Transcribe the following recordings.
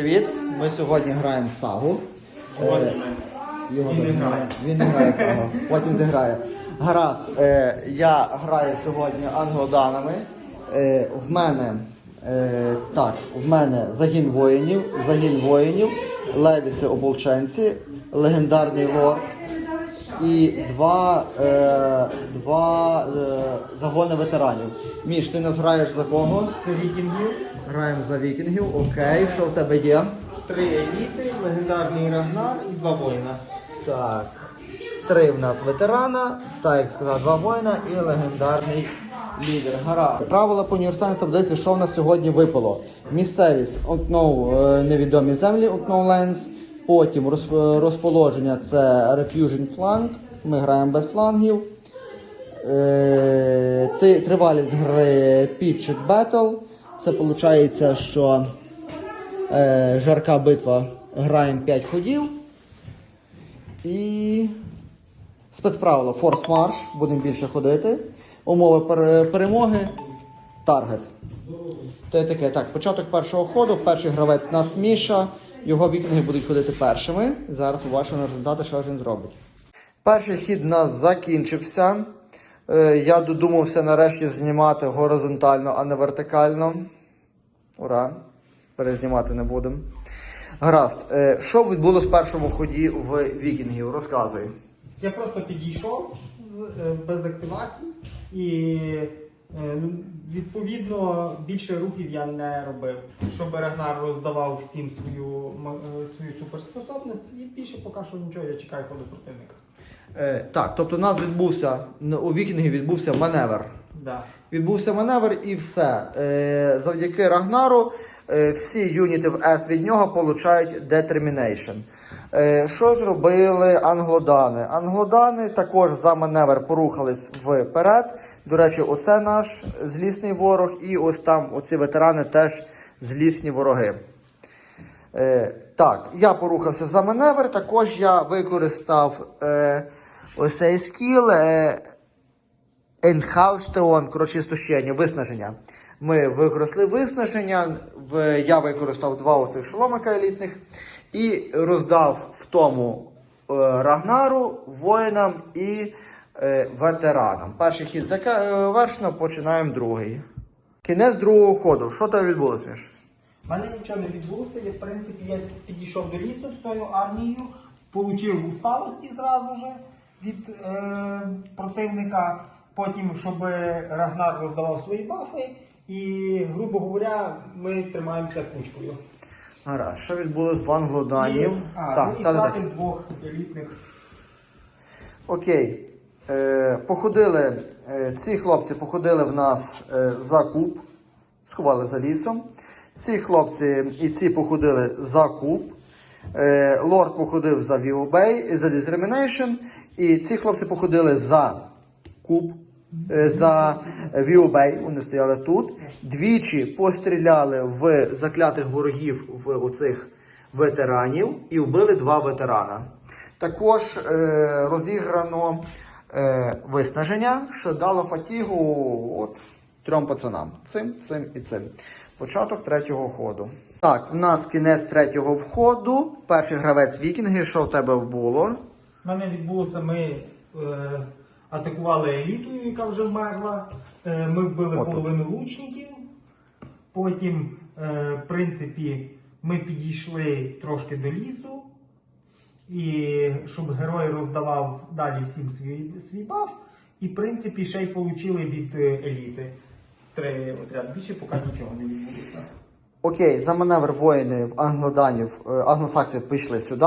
Привіт! Ми сьогодні граємо в сагу. Е, Його Він не грає. Він не грає в сагу. Потім зіграє. грає. Гаразд, е, я граю сьогодні англоданами. Е, в мене е, так, в мене загін воїнів, загін воїнів, левіси ополченці, легендарний лор і два, е, два е, загони ветеранів. Міш, ти нас граєш за кого? Це вікінгів, Граємо за вікінгів, окей, що в тебе є? три еліти, легендарний Рагнар і два воїна. Так. Три в нас ветерана, так як сказав, два воїна і легендарний лідер. Гаразд. Правила по універсальній таблиці, що в нас сьогодні випало? Місцевість Unknown, е, невідомі землі Unknown Lands. Потім розположення це Refusion Flank. Ми граємо без флангів. Е, Тривалість гри Pitched Battle. Це виходить, що е, жарка битва граємо 5 ходів. І спецправило Force March, будемо більше ходити. Умови перемоги. Таргет. Є таке. Так, початок першого ходу, перший гравець нас Міша. Його вікінги будуть ходити першими. Зараз побачимо результати, що ж він зробить. Перший хід у нас закінчився. Е, Я додумався нарешті знімати горизонтально, а не вертикально. Ура! Перезнімати не будемо. Гаразд. Е, Що відбулося в першому ході в вікінгів? Розказуй. Я просто підійшов е, без активації і відповідно більше рухів я не робив. Щоб Рагнар роздавав всім свою, е, свою суперспособність і більше поки що нічого, я чекаю ходу противника. Е, так, тобто у нас відбувся у вікінгів відбувся маневр. Да. Відбувся маневр і все. Е, завдяки Рагнару е, всі юніти в S від нього получають Determination. Е, що зробили англодани? Англодани також за маневр порухались вперед. До речі, оце наш злісний ворог, і ось там оці ветерани теж злісні вороги. Е, так, я порухався за маневр, також я використав е, ось цей скіл. Е, Енхаустеон, коротше, істощення, виснаження. Ми використали виснаження, в, я використав два оцих шоломика елітних і роздав в тому е, Рагнару, воїнам і ветеранам. Перший хід завершено, починаємо другий. Кінець другого ходу. Що там відбулося? Міш? У мене нічого не відбулося. Я, в принципі, я підійшов до лісу своєю армією, отримав усталості зразу ж від е, противника. Потім, щоб Рагнар роздавав свої бафи, і, грубо говоря, ми тримаємося кучкою. Гаразд, що відбулося в англоданів? І, а, так, ну, і так, так. двох елітних. Окей. Е, походили, е, ці хлопці походили в нас е, за куб, сховали за лісом. Ці хлопці і ці походили за куб. Лорд походив за Віобей, за Determination. І ці хлопці походили за куб, за Віобей. Вони стояли тут. Двічі постріляли в заклятих ворогів в оцих ветеранів і вбили два ветерана. Також розіграно е, виснаження, що дало фатігу от, трьом пацанам. Цим, цим і цим. Початок третього ходу. Так, в нас кінець третього входу. Перший гравець вікінги. Що в тебе було? У мене відбулося, ми е, атакували елітою, яка вже вмерла. Е, ми вбили От тут. половину лучників. Потім, е, в принципі, ми підійшли трошки до лісу. І щоб герой роздавав далі всім свій, свій баф. І, в принципі, ще й отримали від е, еліти. Три отряд. Більше поки нічого не відбулося. Окей, за маневр воїни в англоданів, е, англосаксів пішли сюди.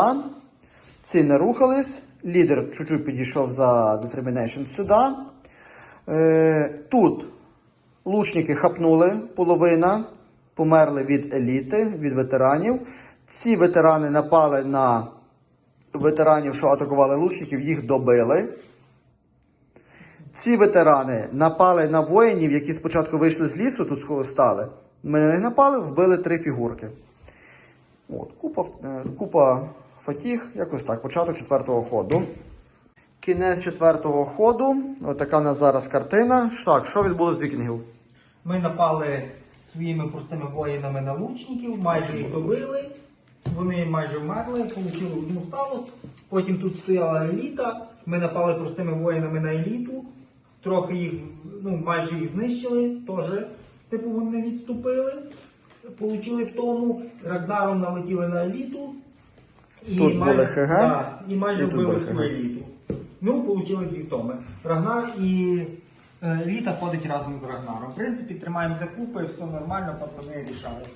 Ці не рухались. Лідер чуть-чуть підійшов за Determination сюди. Е, тут лучники хапнули половина, померли від еліти, від ветеранів. Ці ветерани напали на ветеранів, що атакували лучників, їх добили. Ці ветерани напали на воїнів, які спочатку вийшли з лісу, тут стали. Ми них напали, вбили три фігурки. От, купа, е, купа фатіг, якось так, початок четвертого ходу. Кінець четвертого ходу. Отака у нас зараз картина. Так, що відбулося з вікінгів? Ми напали своїми простими воїнами на лучників, майже їх добили. Вони майже вмерли, отримали одну сталость. Потім тут стояла еліта. Ми напали простими воїнами на еліту. Трохи їх, ну майже їх знищили, теж, типу, вони відступили. Получили в тому, Рагнаром налетіли на еліту. І Тут були ХГ, да, і майже вбили всю еліту. Ну, получили дві втоми. Рагнар і е, еліта ходить разом з Рагнаром. В принципі, тримаємося купи, все нормально, пацани рішають.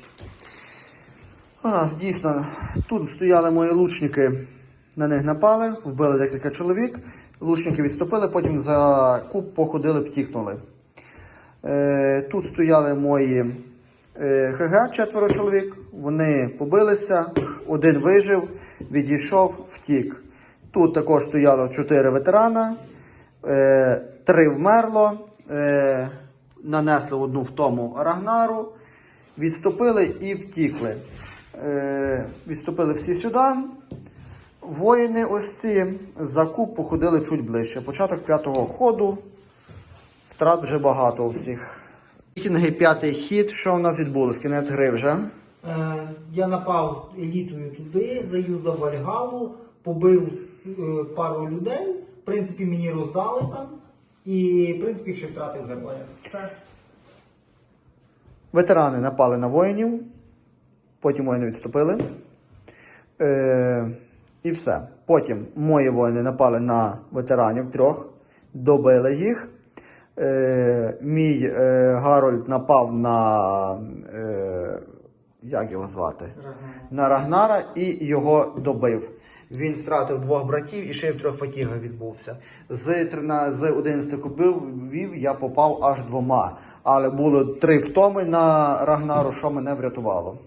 Раз, дійсно, тут стояли мої лучники, на них напали, вбили декілька чоловік. Лучники відступили, потім за куб походили, втікнули. Е, тут стояли мої е, ХГ, четверо чоловік. Вони побилися, один вижив, відійшов, втік. Тут також стояло чотири ветерана, е, три вмерло, е, нанесли одну втому Рагнару, відступили і втікли. Е, відступили всі сюди. Воїни ось ці за куб походили чуть ближче. Початок п'ятого ходу. Втрат вже багато у всіх. Вікінги п'ятий хід. Що в нас відбулось? Кінець гри вже. Е, я напав елітою туди, заюзав Вальгалу, побив е, пару людей. В принципі, мені роздали там. І, в принципі, ще втратив героя. Все. Ветерани напали на воїнів. Потім воїни відступили. Е, і все. Потім мої воїни напали на ветеранів трьох, добили їх. Е, мій е, Гарольд напав на. Е, як його звати? Рагнар. на Рагнара і його добив. Він втратив двох братів і ще й в трьох фатіга відбувся. З, 13, з 11 кубів я попав аж двома. Але було три втоми на Рагнару, що мене врятувало.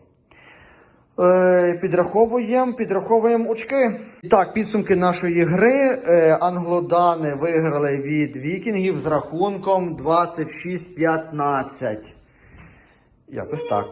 Е, підраховуємо, підраховуємо очки. Так, підсумки нашої гри. Е, англодани виграли від вікінгів з рахунком 26-15. Якось так.